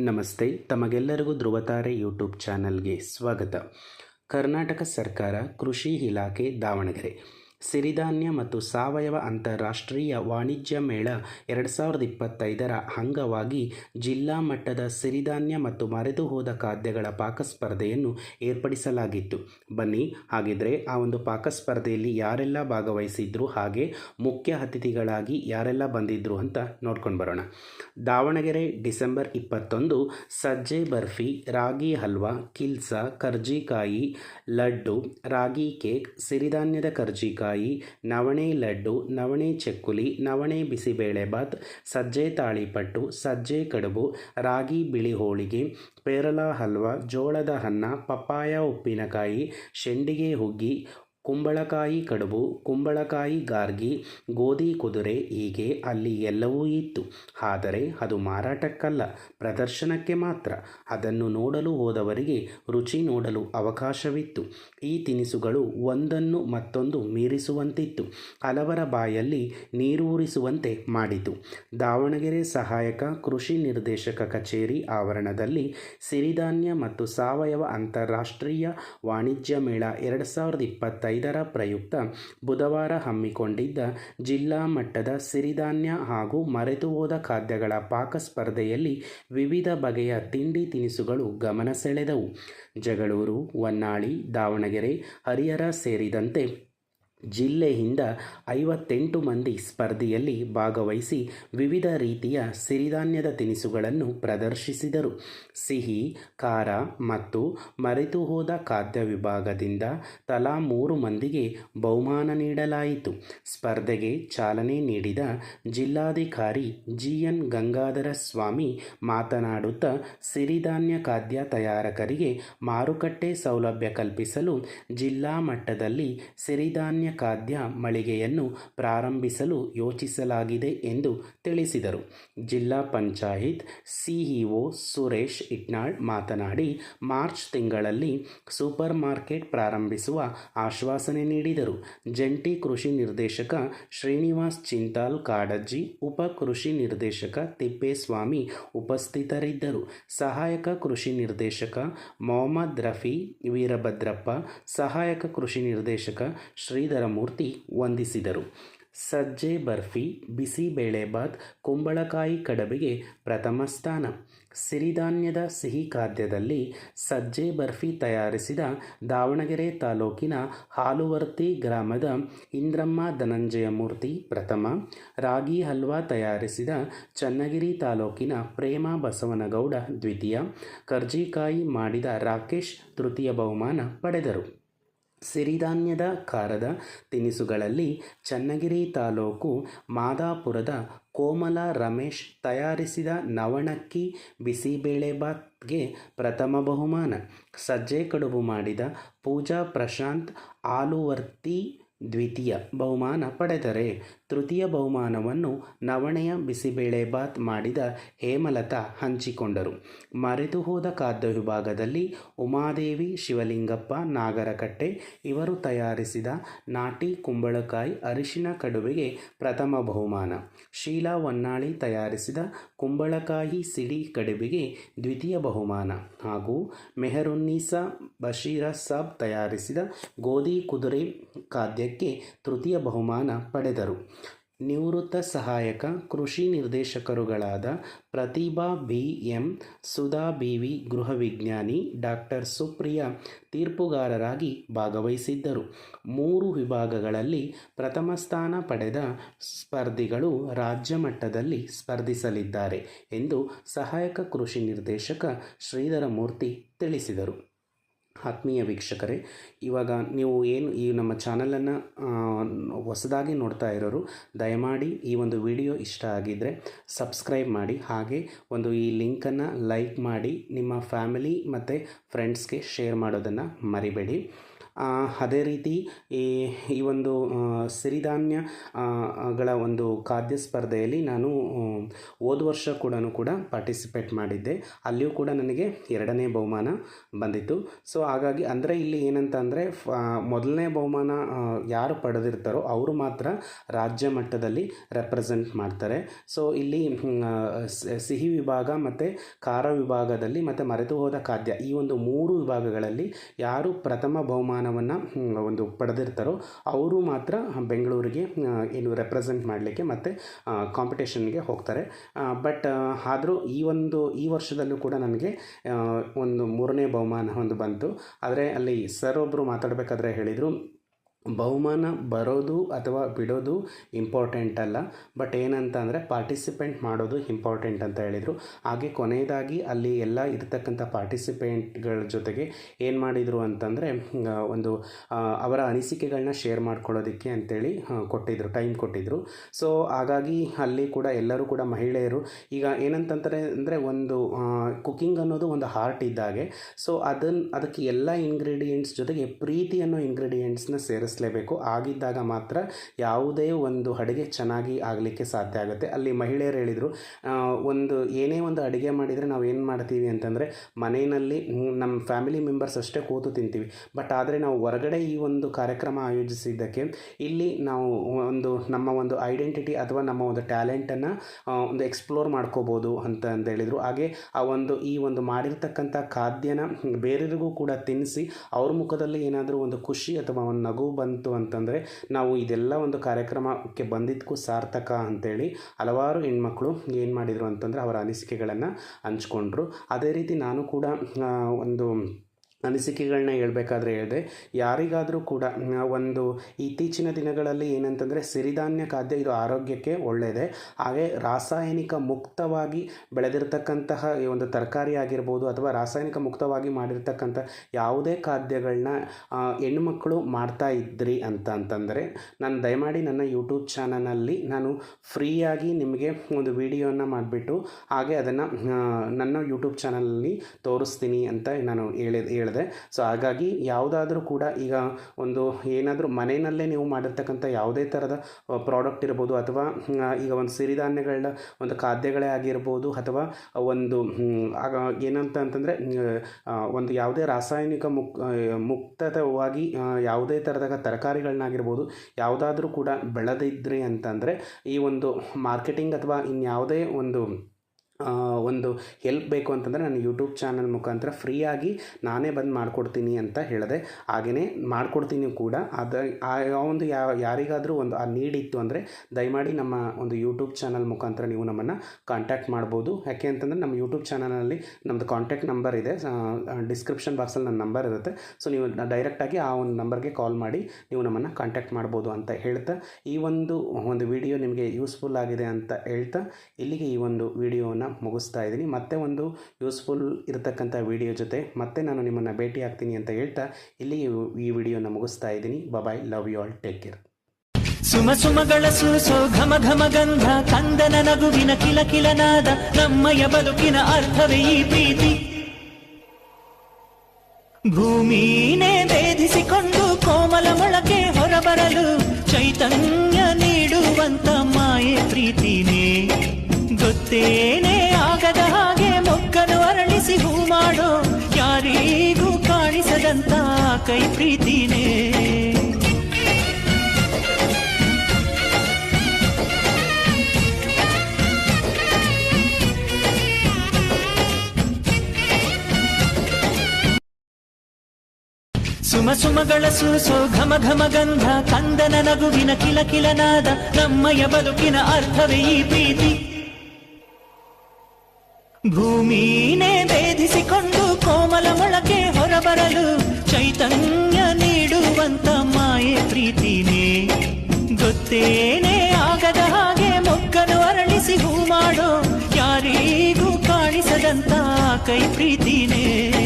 ನಮಸ್ತೆ ತಮಗೆಲ್ಲರಿಗೂ ಧ್ರುವತಾರೆ ಯೂಟ್ಯೂಬ್ ಚಾನಲ್ಗೆ ಸ್ವಾಗತ. ಕರ್ನಾಟಕ ಸರ್ಕಾರ ಕೃಷಿ ಇಲಾಖೆ ದಾವಣಗೆರೆ. ಸಿರಿಧಾನ್ಯ ಮತ್ತು ಸಾವಯವ ಅಂತಾರಾಷ್ಟ್ರೀಯ ವಾಣಿಜ್ಯ ಮೇಳ ಎರಡು ಸಾವಿರದ ಇಪ್ಪತ್ತೈದರ ಅಂಗವಾಗಿ ಜಿಲ್ಲಾ ಮಟ್ಟದ ಸಿರಿಧಾನ್ಯ ಮತ್ತು ಮರೆತುಹೋದ ಖಾದ್ಯಗಳ ಪಾಕಸ್ಪರ್ಧೆಯನ್ನು ಏರ್ಪಡಿಸಲಾಗಿತ್ತು. ಬನ್ನಿ, ಹಾಗಿದ್ರೆ ಆ ಒಂದು ಪಾಕಸ್ಪರ್ಧೆಯಲ್ಲಿ ಯಾರೆಲ್ಲ ಭಾಗವಹಿಸಿದ್ರು ಹಾಗೆ ಮುಖ್ಯ ಅತಿಥಿಗಳಾಗಿ ಯಾರೆಲ್ಲ ಬಂದಿದ್ರು ಅಂತ ನೋಡ್ಕೊಂಡು ಬರೋಣ. ದಾವಣಗೆರೆ, ಡಿಸೆಂಬರ್ ಇಪ್ಪತ್ತೊಂದು, ಸಜ್ಜೆ ಬರ್ಫಿ, ರಾಗಿ ಹಲ್ವಾ, ಕಿಲ್ಸ, ಕರ್ಜಿಕಾಯಿ, ಲಡ್ಡು, ರಾಗಿ ಕೇಕ್, ಸಿರಿಧಾನ್ಯದ ಕರ್ಜಿಕಾಯಿ ನವಣೆ ಲಡ್ಡು, ನವಣೆ ಚಕ್ಕುಲಿ, ನವಣೆ ಬಿಸಿಬೇಳೆಭಾತ್ ಸಜ್ಜೆ ತಾಳಿಪಟ್ಟು, ಸಜ್ಜೆ ಕಡುಬು, ರಾಗಿ ಬಿಳಿ ಹೋಳಿಗೆ, ಪೇರಲ ಹಲ್ವಾ, ಜೋಳದ ಅನ್ನ, ಪಪ್ಪಾಯ, ಉಪ್ಪಿನಕಾಯಿ, ಶೆಂಡಿಗೆ ಹುಗ್ಗಿ ಕುಂಬಳಕಾಯಿ ಕಡುಬು, ಕುಂಬಳಕಾಯಿ ಗಾರ್ಗಿ, ಗೋಧಿ ಕುದುರೆ ಹೀಗೆ ಅಲ್ಲಿ ಎಲ್ಲವೂ ಇತ್ತು. ಆದರೆ ಅದು ಮಾರಾಟಕ್ಕಲ್ಲ, ಪ್ರದರ್ಶನಕ್ಕೆ ಮಾತ್ರ. ಅದನ್ನು ನೋಡಲು ಹೋದವರಿಗೆ ರುಚಿ ನೋಡಲು ಅವಕಾಶವಿತ್ತು. ಈ ತಿನಿಸುಗಳು ಒಂದನ್ನು ಮತ್ತೊಂದು ಮೀರಿಸುವಂತಿತ್ತು. ಹಲವರ ಬಾಯಲ್ಲಿ ನೀರೂರಿಸುವಂತೆ ಮಾಡಿತು. ದಾವಣಗೆರೆ ಸಹಾಯಕ, ಕೃಷಿ ನಿರ್ದೇಶಕ ಕಚೇರಿ ಆವರಣದಲ್ಲಿ ಸಿರಿಧಾನ್ಯ ಮತ್ತು ಸಾವಯವ ಅಂತಾರಾಷ್ಟ್ರೀಯ ವಾಣಿಜ್ಯ ಮೇಳ ಎರಡು ಸಾವಿರದ ಇಪ್ಪತ್ತೈದರ ಪ್ರಯುಕ್ತ ಬುಧವಾರ ಹಮ್ಮಿಕೊಂಡಿದ್ದ ಜಿಲ್ಲಾ ಮಟ್ಟದ ಸಿರಿಧಾನ್ಯ ಹಾಗೂ ಮರೆತು ಹೋದ ಖಾದ್ಯಗಳ ಪಾಕ ಸ್ಪರ್ಧೆಯಲ್ಲಿ ವಿವಿಧ ಬಗೆಯ ತಿಂಡಿ ತಿನಿಸುಗಳು ಗಮನ ಸೆಳೆದವು. ಜಗಳೂರು, ಹೊನ್ನಾಳಿ, ದಾವಣಗೆರೆ, ಹರಿಹರ ಸೇರಿದಂತೆ ಜಿಲ್ಲೆಯಿಂದ ಐವತ್ತೆಂಟು ಮಂದಿ ಸ್ಪರ್ಧೆಯಲ್ಲಿ ಭಾಗವಹಿಸಿ ವಿವಿಧ ರೀತಿಯ ಸಿರಿಧಾನ್ಯದ ತಿನಿಸುಗಳನ್ನು ಪ್ರದರ್ಶಿಸಿದರು. ಸಿಹಿ, ಖಾರ ಮತ್ತು ಮರೆತು ಹೋದ ಖಾದ್ಯ ವಿಭಾಗದಿಂದ ತಲಾ ಮೂರು ಮಂದಿಗೆ ಬಹುಮಾನ ನೀಡಲಾಯಿತು. ಸ್ಪರ್ಧೆಗೆ ಚಾಲನೆ ನೀಡಿದ ಜಿಲ್ಲಾಧಿಕಾರಿ ಜಿ ಎನ್ ಗಂಗಾಧರ ಸ್ವಾಮಿ ಮಾತನಾಡುತ್ತಾ, ಸಿರಿಧಾನ್ಯ ಖಾದ್ಯ ತಯಾರಕರಿಗೆ ಮಾರುಕಟ್ಟೆ ಸೌಲಭ್ಯ ಕಲ್ಪಿಸಲು ಜಿಲ್ಲಾ ಮಟ್ಟದಲ್ಲಿ ಸಿರಿಧಾನ್ಯ ಖಾದ್ಯ ಮಳಿಗೆಯನ್ನು ಪ್ರಾರಂಭಿಸಲು ಯೋಚಿಸಲಾಗಿದೆ ಎಂದು ತಿಳಿಸಿದರು. ಜಿಲ್ಲಾ ಪಂಚಾಯತ್ ಸಿಇಒ ಸುರೇಶ್ ಇಟ್ನಾಳ್ ಮಾತನಾಡಿ, ಮಾರ್ಚ್ ತಿಂಗಳಲ್ಲಿ ಸೂಪರ್ ಮಾರ್ಕೆಟ್ ಪ್ರಾರಂಭಿಸುವ ಆಶ್ವಾಸನೆ ನೀಡಿದರು. ಜಂಟಿ ಕೃಷಿ ನಿರ್ದೇಶಕ ಶ್ರೀನಿವಾಸ್ ಚಿಂತಾಲ್ ಕಾಡಜ್ಜಿ, ಉಪ ಕೃಷಿ ನಿರ್ದೇಶಕ ತಿಪ್ಪೇಸ್ವಾಮಿ ಉಪಸ್ಥಿತರಿದ್ದರು. ಸಹಾಯಕ ಕೃಷಿ ನಿರ್ದೇಶಕ ಮೊಹಮ್ಮದ್ ರಫಿ ವೀರಭದ್ರಪ್ಪ, ಸಹಾಯಕ ಕೃಷಿ ನಿರ್ದೇಶಕ ಶ್ರೀಧರ ಮೂರ್ತಿ ವಂದಿಸಿದರು. ಸಜ್ಜೆ ಬರ್ಫಿ ಬಿಸಿಬೇಳೆಬಾತ್ ಕುಂಬಳಕಾಯಿ ಕಡಬಿಗೆ ಪ್ರಥಮ ಸ್ಥಾನ. ಸಿರಿಧಾನ್ಯದ ಸಿಹಿ ಖಾದ್ಯದಲ್ಲಿ ಸಜ್ಜೆ ಬರ್ಫಿ ತಯಾರಿಸಿದ ದಾವಣಗೆರೆ ತಾಲೂಕಿನ ಹಾಲುವರ್ತಿ ಗ್ರಾಮದ ಇಂದ್ರಮ್ಮ ಧನಂಜಯ ಮೂರ್ತಿ ಪ್ರಥಮ, ರಾಗಿ ಹಲ್ವಾ ತಯಾರಿಸಿದ ಚನ್ನಗಿರಿ ತಾಲೂಕಿನ ಪ್ರೇಮ ಬಸವನಗೌಡ ದ್ವಿತೀಯ, ಕರ್ಜಿಕಾಯಿ ಮಾಡಿದ ರಾಕೇಶ್ ತೃತೀಯ ಬಹುಮಾನ ಪಡೆದರು. ಸಿರಿಧಾನ್ಯದ ಖಾರದ ತಿನಿಸುಗಳಲ್ಲಿ ಚನ್ನಗಿರಿ ತಾಲೂಕು ಮಾದಾಪುರದ ಕೋಮಲ ರಮೇಶ್ ತಯಾರಿಸಿದ ನವಣಕ್ಕಿ ಬಿಸಿಬೇಳೆಬಾತ್ಗೆ ಪ್ರಥಮ ಬಹುಮಾನ. ಸಜ್ಜೆ ಕಡುಬು ಮಾಡಿದ ಪೂಜಾ ಪ್ರಶಾಂತ್ ಆಲುವರ್ತಿ ದ್ವಿತೀಯ ಬಹುಮಾನ ಪಡೆದರೆ ತೃತೀಯ ಬಹುಮಾನವನ್ನು ನವಣೆಯ ಬಿಸಿಬೇಳೆಬಾತ್ ಮಾಡಿದ ಹೇಮಲತಾ ಹಂಚಿಕೊಂಡರು. ಮರೆತು ಹೋದ ಖಾದ್ಯ ವಿಭಾಗದಲ್ಲಿ ಉಮಾದೇವಿ, ಶಿವಲಿಂಗಪ್ಪ, ನಾಗರಕಟ್ಟೆ ಇವರು ತಯಾರಿಸಿದ ನಾಟಿ ಕುಂಬಳಕಾಯಿ ಅರಿಶಿನ ಕಡುಬೆಗೆ ಪ್ರಥಮ ಬಹುಮಾನ. ಶೀಲಾ ಹೊನ್ನಾಳಿ ತಯಾರಿಸಿದ ಕುಂಬಳಕಾಯಿ ಸಿಡಿ ಕಡುಬಿಗೆ ದ್ವಿತೀಯ ಬಹುಮಾನ. ಹಾಗೂ ಮೆಹರುನ್ನೀಸಾ ಬಶೀರ ಸಾಬ್ ತಯಾರಿಸಿದ ಗೋಧಿ ಕುದುರೆ ಖಾದ್ಯಕ್ಕೆ ತೃತೀಯ ಬಹುಮಾನ ಪಡೆದರು. ನಿವೃತ್ತ ಸಹಾಯಕ, ಕೃಷಿ ನಿರ್ದೇಶಕರುಗಳಾದ Prathibha B. M. Sudha B. V. ಗೃಹ ವಿಜ್ಞಾನಿ ಡಾಕ್ಟರ್ ಸುಪ್ರಿಯಾ ತೀರ್ಪುಗಾರರಾಗಿ ಭಾಗವಹಿಸಿದ್ದರು. ಮೂರು ವಿಭಾಗಗಳಲ್ಲಿ ಪ್ರಥಮ ಸ್ಥಾನ ಪಡೆದ ಸ್ಪರ್ಧಿಗಳು ರಾಜ್ಯ ಮಟ್ಟದಲ್ಲಿ ಸ್ಪರ್ಧಿಸಲಿದ್ದಾರೆ ಎಂದು ಸಹಾಯಕ ಕೃಷಿ ನಿರ್ದೇಶಕ ಶ್ರೀಧರಮೂರ್ತಿ ತಿಳಿಸಿದರು. ಆತ್ಮೀಯ ವೀಕ್ಷಕರೇ, ಇವಾಗ ನೀವು ಏನು ಈ ನಮ್ಮ ಚಾನಲನ್ನು ಹೊಸದಾಗಿ ನೋಡ್ತಾ ಇರೋರು, ದಯಮಾಡಿ ಈ ಒಂದು ವಿಡಿಯೋ ಇಷ್ಟ ಆಗಿದ್ದರೆ ಸಬ್ಸ್ಕ್ರೈಬ್ ಮಾಡಿ, ಹಾಗೆ ಒಂದು ಈ ಲಿಂಕನ್ನು ಲೈಕ್ ಮಾಡಿ, ನಿಮ್ಮ ಫ್ಯಾಮಿಲಿ ಮತ್ತು ಫ್ರೆಂಡ್ಸ್ಗೆ ಶೇರ್ ಮಾಡೋದನ್ನು ಮರಿಬೇಡಿ. ಅದೇ ರೀತಿ ಈ ಈ ಒಂದು ಸಿರಿಧಾನ್ಯಗಳ ಸಿರಿಧಾನ್ಯ ಗಳ ಒಂದು ಖಾದ್ಯ ಸ್ಪರ್ಧೆಯಲ್ಲಿ ನಾನು ಹೋದ ವರ್ಷ ಕೂಡ ಕೂಡ ಪಾರ್ಟಿಸಿಪೇಟ್ ಮಾಡಿದ್ದೆ. ಅಲ್ಲಿಯೂ ಕೂಡ ನನಗೆ ಎರಡನೇ ಬಹುಮಾನ ಬಂದಿತ್ತು. ಸೊ ಹಾಗಾಗಿ ಅಂದರೆ ಇಲ್ಲಿ ಏನಂತ ಅಂದರೆ ಮೊದಲನೇ ಬಹುಮಾನ ಯಾರು ಪಡೆದಿರ್ತಾರೋ ಅವರು ಮಾತ್ರ ರಾಜ್ಯ ಮಟ್ಟದಲ್ಲಿ ರೆಪ್ರೆಸೆಂಟ್ ಮಾಡ್ತಾರೆ. ಸೊ ಇಲ್ಲಿ ಸಿಹಿ ವಿಭಾಗ ಮತ್ತು ಖಾರ ವಿಭಾಗದಲ್ಲಿ ಮತ್ತು ಮರೆತು ಹೋದ ಖಾದ್ಯ ಈ ಒಂದು ಮೂರು ವಿಭಾಗಗಳಲ್ಲಿ ಯಾರು ಪ್ರಥಮ ಬಹುಮಾನವನ್ನು ಒಂದು ಪಡೆದಿರ್ತಾರೋ, ಅವರು ಮಾತ್ರ ಬೆಂಗಳೂರಿಗೆ ಏನು ರೆಪ್ರೆಸೆಂಟ್ ಮಾಡಲಿಕ್ಕೆ ಮತ್ತು ಕಾಂಪಿಟೇಷನ್ಗೆ ಹೋಗ್ತಾರೆ. ಬಟ್ ಆದರೂ ಈ ಒಂದು, ಈ ವರ್ಷದಲ್ಲೂ ಕೂಡ ನನಗೆ ಒಂದು ಮೂರನೇ ಬಹುಮಾನ ಒಂದು ಬಂತು. ಆದರೆ ಅಲ್ಲಿ ಸರ್ ಒಬ್ಬರು ಮಾತಾಡಬೇಕಾದ್ರೆ ಹೇಳಿದರು ಬಹುಮಾನ ಬರೋದು ಅಥವಾ ಬಿಡೋದು ಇಂಪಾರ್ಟೆಂಟ್ ಅಲ್ಲ. ಬಟ್ ಏನಂತ ಅಂದರೆ ಪಾರ್ಟಿಸಿಪೆಂಟ್ ಮಾಡೋದು ಇಂಪಾರ್ಟೆಂಟ್ ಅಂತ ಹೇಳಿದರು. ಹಾಗೆ ಕೊನೆಯದಾಗಿ ಅಲ್ಲಿ ಎಲ್ಲ ಇರತಕ್ಕಂಥ ಪಾರ್ಟಿಸಿಪೆಂಟ್ಗಳ ಜೊತೆಗೆ ಏನು ಮಾಡಿದರು ಅಂತಂದರೆ ಒಂದು ಅವರ ಅನಿಸಿಕೆಗಳನ್ನ ಶೇರ್ ಮಾಡ್ಕೊಳ್ಳೋದಕ್ಕೆ ಅಂತೇಳಿ ಕೊಟ್ಟಿದ್ದರು ಟೈಮ್ ಕೊಟ್ಟಿದ್ದರು ಸೊ ಹಾಗಾಗಿ ಅಲ್ಲಿ ಕೂಡ ಎಲ್ಲರೂ ಕೂಡ ಮಹಿಳೆಯರು, ಈಗ ಏನಂತಂತಾರೆ ಅಂದರೆ ಒಂದು ಕುಕ್ಕಿಂಗ್ ಅನ್ನೋದು ಒಂದು ಹಾರ್ಟ್ ಇದ್ದಾಗೆ. ಸೊ ಅದನ್ನು ಅದಕ್ಕೆ ಎಲ್ಲ ಇಂಗ್ರೀಡಿಯೆಂಟ್ಸ್ ಜೊತೆಗೆ ಪ್ರೀತಿ ಅನ್ನೋ ಇಂಗ್ರೀಡಿಯೆಂಟ್ಸ್ನ ಸೇರಿಸಲೇಬೇಕು ಆಗಿದ್ದಾಗ ಮಾತ್ರ ಯಾವುದೇ ಒಂದು ಅಡುಗೆ ಚೆನ್ನಾಗಿ ಆಗಲಿಕ್ಕೆ ಸಾಧ್ಯ ಆಗುತ್ತೆ. ಅಲ್ಲಿ ಮಹಿಳೆಯರು ಹೇಳಿದರು ಒಂದು, ಏನೇ ಒಂದು ಅಡುಗೆ ಮಾಡಿದರೆ ನಾವು ಏನು ಮಾಡ್ತೀವಿ ಅಂತಂದರೆ, ಮನೆಯಲ್ಲಿ ನಮ್ಮ ಫ್ಯಾಮಿಲಿ ಮೆಂಬರ್ಸ್ ಅಷ್ಟೇ ಕೂತು ತಿಂತೀವಿ. ಬಟ್ ಆದರೆ ನಾವು ಹೊರಗಡೆ ಈ ಒಂದು ಕಾರ್ಯಕ್ರಮ ಆಯೋಜಿಸಿದ್ದಕ್ಕೆ, ಇಲ್ಲಿ ನಾವು ಒಂದು, ನಮ್ಮ ಒಂದು ಐಡೆಂಟಿಟಿ ಅಥವಾ ನಮ್ಮ ಒಂದು ಟ್ಯಾಲೆಂಟನ್ನು ಒಂದು ಎಕ್ಸ್ಪ್ಲೋರ್ ಮಾಡ್ಕೋಬೋದು ಅಂತ ಅಂತ ಹೇಳಿದರು ಹಾಗೆ ಆ ಒಂದು, ಈ ಒಂದು ಮಾಡಿರ್ತಕ್ಕಂಥ ಖಾದ್ಯನ ಬೇರೆಯವರಿಗೂ ಕೂಡ ತಿನ್ನಿಸಿ, ಅವ್ರ ಮುಖದಲ್ಲಿ ಏನಾದರೂ ಒಂದು ಖುಷಿ ಅಥವಾ ಒಂದು ನಗು ಬಂತು ಅಂತಂದರೆ ನಾವು ಇದೆಲ್ಲ ಒಂದು ಕಾರ್ಯಕ್ರಮಕ್ಕೆ ಬಂದಿದ್ದಕ್ಕೂ ಸಾರ್ಥಕ ಅಂತೇಳಿ ಹಲವಾರು ಹೆಣ್ಮಕ್ಳು ಏನು ಮಾಡಿದರು ಅಂತಂದರೆ ಅವರ ಅನಿಸಿಕೆಗಳನ್ನು ಹಂಚ್ಕೊಂಡ್ರು. ಅದೇ ರೀತಿ ನಾನು ಕೂಡ ಒಂದು ಅನಿಸಿಕೆಗಳನ್ನ ಹೇಳಬೇಕಾದ್ರೆ ಹೇಳಿದೆ, ಯಾರಿಗಾದರೂ ಕೂಡ ಒಂದು ಇತ್ತೀಚಿನ ದಿನಗಳಲ್ಲಿ ಏನಂತಂದರೆ ಸಿರಿಧಾನ್ಯ ಖಾದ್ಯ ಇದು ಆರೋಗ್ಯಕ್ಕೆ ಒಳ್ಳೆಯದೆ ಹಾಗೆ ರಾಸಾಯನಿಕ ಮುಕ್ತವಾಗಿ ಬೆಳೆದಿರ್ತಕ್ಕಂತಹ ಈ ಒಂದು ತರಕಾರಿ ಆಗಿರ್ಬೋದು ಅಥವಾ ರಾಸಾಯನಿಕ ಮುಕ್ತವಾಗಿ ಮಾಡಿರ್ತಕ್ಕಂಥ ಯಾವುದೇ ಖಾದ್ಯಗಳನ್ನ ಹೆಣ್ಮಕ್ಳು ಮಾಡ್ತಾ ಇದ್ರಿ ಅಂತ ಅಂತಂದರೆ, ನಾನು ದಯಮಾಡಿ ನನ್ನ ಯೂಟ್ಯೂಬ್ ಚಾನಲಲ್ಲಿ ನಾನು ಫ್ರೀಯಾಗಿ ನಿಮಗೆ ಒಂದು ವಿಡಿಯೋನ ಮಾಡಿಬಿಟ್ಟು ಹಾಗೆ ಅದನ್ನು ನನ್ನ ಯೂಟ್ಯೂಬ್ ಚಾನಲಲ್ಲಿ ತೋರಿಸ್ತೀನಿ ಅಂತ ನಾನು ಹೇಳಿ ಹೇಳಿದೆ. ಸೊ ಹಾಗಾಗಿ ಯಾವುದಾದ್ರೂ ಕೂಡ ಈಗ ಒಂದು ಏನಾದರೂ ಮನೆಯಲ್ಲೇ ನೀವು ಮಾಡಿರ್ತಕ್ಕಂಥ ಯಾವುದೇ ಥರದ ಪ್ರಾಡಕ್ಟ್ ಇರ್ಬೋದು ಅಥವಾ ಈಗ ಒಂದು ಸಿರಿಧಾನ್ಯಗಳ ಒಂದು ಖಾದ್ಯಗಳೇ ಆಗಿರ್ಬೋದು ಅಥವಾ ಒಂದು ಏನಂತ ಅಂತಂದರೆ ಒಂದು ಯಾವುದೇ ರಾಸಾಯನಿಕ ಮುಕ್ ಮುಕ್ತವಾಗಿ ಯಾವುದೇ ಥರದಾಗ ತರಕಾರಿಗಳನ್ನಾಗಿರ್ಬೋದು, ಯಾವುದಾದ್ರೂ ಕೂಡ ಬೆಳೆದಿದ್ರಿ ಅಂತಂದರೆ ಈ ಒಂದು ಮಾರ್ಕೆಟಿಂಗ್ ಅಥವಾ ಇನ್ಯಾವುದೇ ಒಂದು ಒಂದು ಹೆಲ್ಪ್ ಬೇಕು ಅಂತಂದರೆ ನಾನು ಯೂಟ್ಯೂಬ್ ಚಾನಲ್ ಮುಖಾಂತರ ಫ್ರೀಯಾಗಿ ನಾನೇ ಬಂದು ಮಾಡಿಕೊಡ್ತೀನಿ ಅಂತ ಹೇಳಿದೆ ಹಾಗೆಯೇ ಮಾಡಿಕೊಡ್ತೀನಿ ಕೂಡ. ಅದ, ಆ ಒಂದು ಯಾವ ಯಾರಿಗಾದರೂ ಒಂದು, ಆ ನೀಡ್ ಇತ್ತು ಅಂದರೆ ದಯಮಾಡಿ ನಮ್ಮ ಒಂದು ಯೂಟ್ಯೂಬ್ ಚಾನಲ್ ಮುಖಾಂತರ ನೀವು ನಮ್ಮನ್ನು ಕಾಂಟ್ಯಾಕ್ಟ್ ಮಾಡ್ಬೋದು. ಯಾಕೆ ಅಂತಂದರೆ ನಮ್ಮ ಯೂಟ್ಯೂಬ್ ಚಾನಲಲ್ಲಿ ನಮ್ಮದು ಕಾಂಟ್ಯಾಕ್ಟ್ ನಂಬರ್ ಇದೆ. ಡಿಸ್ಕ್ರಿಪ್ಷನ್ ಬಾಕ್ಸಲ್ಲಿ ನನ್ನ ನಂಬರ್ ಇರುತ್ತೆ. ಸೊ ನೀವು ಡೈರೆಕ್ಟಾಗಿ ಆ ಒಂದು ನಂಬರ್ಗೆ ಕಾಲ್ ಮಾಡಿ ನೀವು ನಮ್ಮನ್ನು ಕಾಂಟ್ಯಾಕ್ಟ್ ಮಾಡ್ಬೋದು ಅಂತ ಹೇಳ್ತಾ, ಈ ಒಂದು ಒಂದು ವಿಡಿಯೋ ನಿಮಗೆ ಯೂಸ್ಫುಲ್ ಆಗಿದೆ ಅಂತ ಹೇಳ್ತಾ, ಇಲ್ಲಿಗೆ ಈ ಒಂದು ವಿಡಿಯೋವನ್ನು ಮುಗಿಸ್ತಾ ಇದ್ದೀನಿ. ಮತ್ತೆ ಒಂದು ಯೂಸ್ಫುಲ್ ಇರತಕ್ಕಂಥ ವಿಡಿಯೋ ಜೊತೆ ಮತ್ತೆ ನಾನು ನಿಮ್ಮನ್ನು ಭೇಟಿ ಆಗ್ತೀನಿ ಅಂತ ಹೇಳ್ತಾ ಇಲ್ಲಿ ಈ ವಿಡಿಯೋನ ಮುಗಿಸ್ತಾ ಇದ್ದೀನಿ. Bye love you all take care ಸುಮ ಸುಮಗಳ ಸೂಸೋ, ಘಮ ಘಮ ಗಂಧ, ಕಂದನ ನಗುವಿನ ಕಿಲ ಕಿಲನಾದ ನಮ್ಮಯ ಬದುಕಿನ ಅರ್ಥವೇ ಈ ಪ್ರೀತಿ. ಭೂಮಿನೇ ಭೇದಿಸಿಕೊಂಡು ಕೋಮಲ ಮೊಳಕೆ ಹೊರಬರಲು ಚೈತನ್ಯ ನೀಡುವಂತ ಮಾಯೆ ಪ್ರೀತಿನೇ. ಗೊತ್ತೇನೆ ಆಗದ ಹಾಗೆ ಮೊಕ್ಕನು ಅರಳಿಸಿ ಹೂ ಮಾಡೋ. ಯಾರಿಗೂ ಕಾಣಿಸದಂತ ಕೈ ಪ್ರೀತಿನೇ. ಸುಮ ಸುಮಗಳ ಸೂಸೋ ಘಮ ಘಮ ಗಂಧ, ಕಂದನ ನಗುವಿನ ಕಿಲ ಕಿಲನಾದ ನಮ್ಮಯ ಬದುಕಿನ ಅರ್ಥವೇ ಈ ಪ್ರೀತಿ. ಭೂಮಿನೇ ಭೇದಿಸಿಕೊಂಡು ಕೋಮಲ ಮೊಳಕೆ ಹೊರಬರಲು ಚೈತನ್ಯ ನೀಡುವಂತ ಮಾಯೆ ಪ್ರೀತಿನೇ. ಗೊತ್ತೇನೆ ಆಗದ ಹಾಗೆ ಮೊಕ್ಕನು ಅರಳಿಸಿ ಹೂ ಮಾಡೋ ಯಾರಿಗೂ ಕಾಣಿಸದಂತ ಕೈ ಪ್ರೀತಿನೇ.